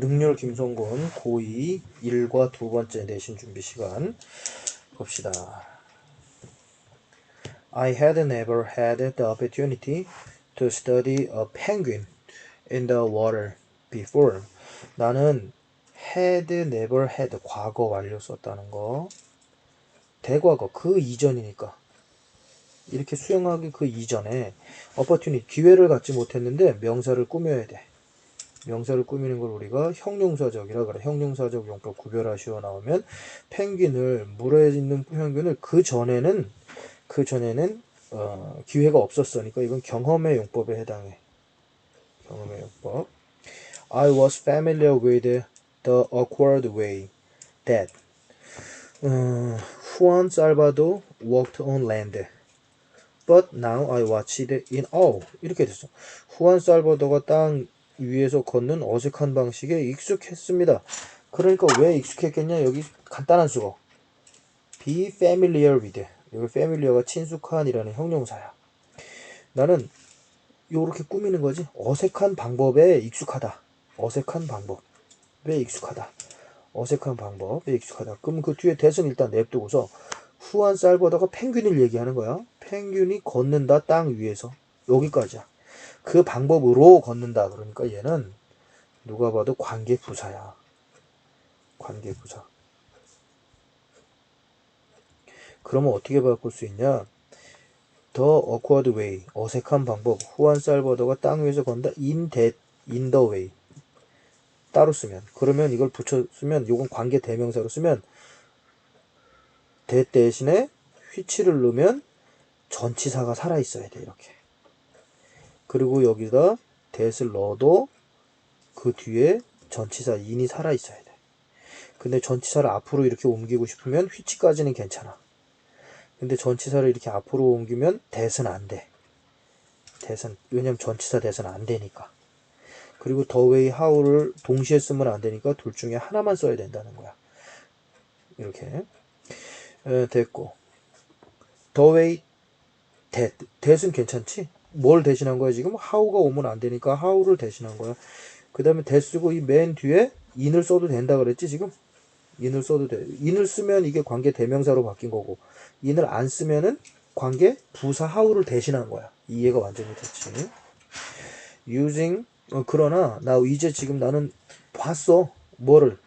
능률 김성곤 고2 1과 두 번째 내신 준비 시간 봅시다. I had never had the opportunity to study a penguin in the water before. 나는 had never had 과거 완료 썼다는 거. 대과거 그 이전이니까. 이렇게 수행하기 그 이전에 opportunity 기회를 갖지 못했는데 명사를 꾸며야 돼. 명사를 꾸미는 걸 우리가 형용사적이라 그래. 형용사적 용법 구별하시오 나오면 펭귄을 물에 있는 펭귄을 그 전에는 그 전에는 어, 기회가 없었으니까 이건 경험의 용법에 해당해. 경험의 용법. I was familiar with the awkward way that uh, Juan walked on land. But now I watched it in awe. 이렇게 됐어. 후안 살바도가 땅 위에서 걷는 어색한 방식에 익숙했습니다. 그러니까 왜 익숙했겠냐? 여기 간단한 수거. be familiar with. 여기 familiar가 친숙한이라는 형용사야. 나는 요렇게 꾸미는 거지. 어색한 방법에 익숙하다. 어색한 방법에 익숙하다. 어색한 방법에 익숙하다. 그럼 그 뒤에 대선 일단 냅두고서 후안 살버더가 펭귄을 얘기하는 거야. 펭귄이 걷는다 땅 위에서 여기까지야. 그 방법으로 걷는다. 그러니까 얘는 누가 봐도 관계 부사야. 관계 부사. 그러면 어떻게 바꿀 수 있냐? The awkward way. 어색한 방법. 후안 살버더가 땅 위에서 건다. In that, in the way. 따로 쓰면. 그러면 이걸 붙여 쓰면 요건 관계 대명사로 쓰면 대 대신에 휘치를 넣으면 전치사가 살아 있어야 돼 이렇게. 그리고 여기다 대를 넣어도 그 뒤에 전치사 인이 살아 있어야 돼. 근데 전치사를 앞으로 이렇게 옮기고 싶으면 휘치까지는 괜찮아. 근데 전치사를 이렇게 앞으로 옮기면 대는 안 돼. 대는 왜냐면 전치사 대는 안 되니까. 그리고 way how를 동시에 쓰면 안 되니까 둘 중에 하나만 써야 된다는 거야. 이렇게. 에, 됐고. way that. that은 괜찮지? 뭘 대신한 거야 지금? how가 오면 안 되니까 how를 대신한 거야. 그 다음에 that 쓰고 이 맨 뒤에 in을 써도 된다 그랬지 지금? in을 써도 돼. in을 쓰면 이게 관계 대명사로 바뀐 거고 in을 안 쓰면은 관계 부사 how를 대신한 거야. 이해가 완전히 됐지. using 어, 그러나 나 이제 지금 나는 봤어. 뭐를?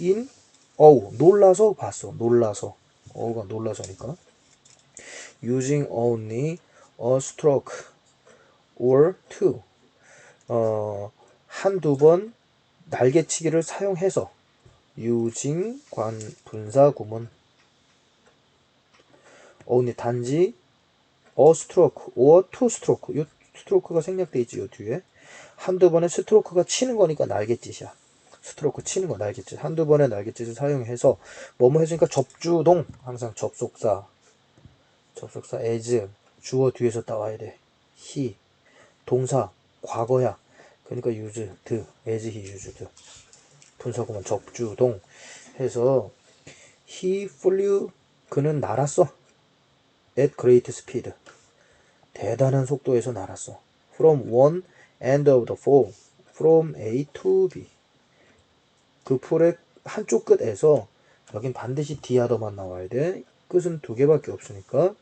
in 어우 놀라서 봤어. 놀라서 어우가 놀라서니까 using only a stroke or two. 어 한두 번 날개치기를 사용해서 using 관 분사 구문. only 단지 a stroke or two stroke. 요 스트로크가 생략돼 있지 요 뒤에. 한두 번의 스트로크가 치는 거니까 날갯짓이야. 스트로크 치는 거 날갯짓. 한두 번의 날갯짓을 사용해서 뭐뭐 해주니까 접주동. 항상 접속사. 접속사 as 주어 뒤에서 따와야 돼. he 동사 과거야. 그러니까 use the as he used 분사구문 접주동 해서 he flew 그는 날았어. at great speed 대단한 속도에서 날았어. from one end of the fall from A to B 그 풀의 한쪽 끝에서 여긴 반드시 디아더만 나와야 돼 끝은 두 개밖에 없으니까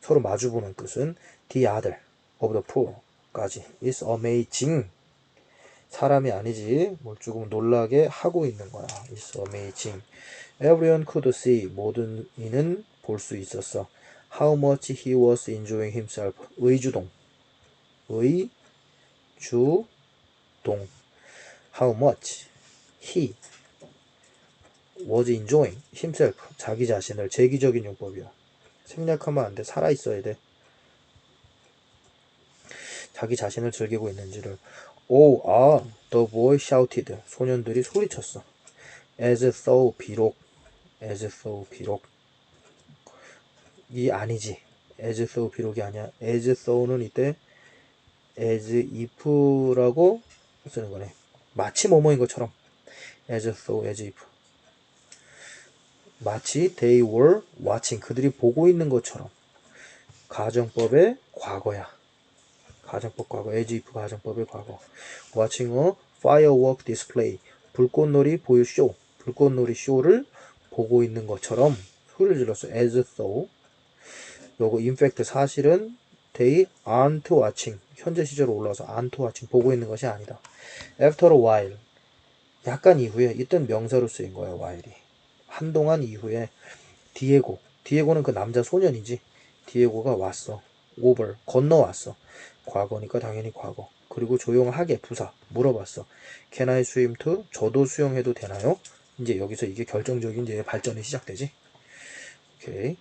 서로 마주보는 끝은 the other of the pool까지 is amazing 사람이 아니지 뭘 조금 놀라게 하고 있는 거야 is amazing everyone could see 모든 이는 볼 수 있었어 how much he was enjoying himself 의주동 의 주동 how much he was enjoying himself 자기 자신을 제기적인 용법이야 생략하면 안 돼. 살아 있어야 돼. 자기 자신을 즐기고 있는지를. oh 아 the boy shouted. 소년들이 소리쳤어. As though 비록 as though 비록. 이 아니지. As though 비록이 아니야. As though는 이때 as if라고 쓰는 거네. 마치 뭐뭐인 것처럼. as though, as if. 마치 they were watching. 그들이 보고 있는 것처럼. 가정법의 과거야. 가정법 과거. as if 가정법의 과거. watching a firework display. 불꽃놀이 보유 쇼. 불꽃놀이 쇼를 보고 있는 것처럼 소리를 질렀어. as though. 요거 in fact 사실은 they aren't watching. 현재 시제로 올라와서 aren't watching. 보고 있는 것이 아니다. after a while. 약간 이후에 이땐 명사로 쓰인 거야, while이. 한동안 이후에 디에고. 디에고는 그 남자 소년이지. 디에고가 왔어. over. 건너왔어. 과거니까 당연히 과거. 그리고 조용하게 부사 물어봤어. Can I swim too? 저도 수영해도 되나요? 이제 여기서 이게 결정적인 이제 발전이 시작되지. 오케이.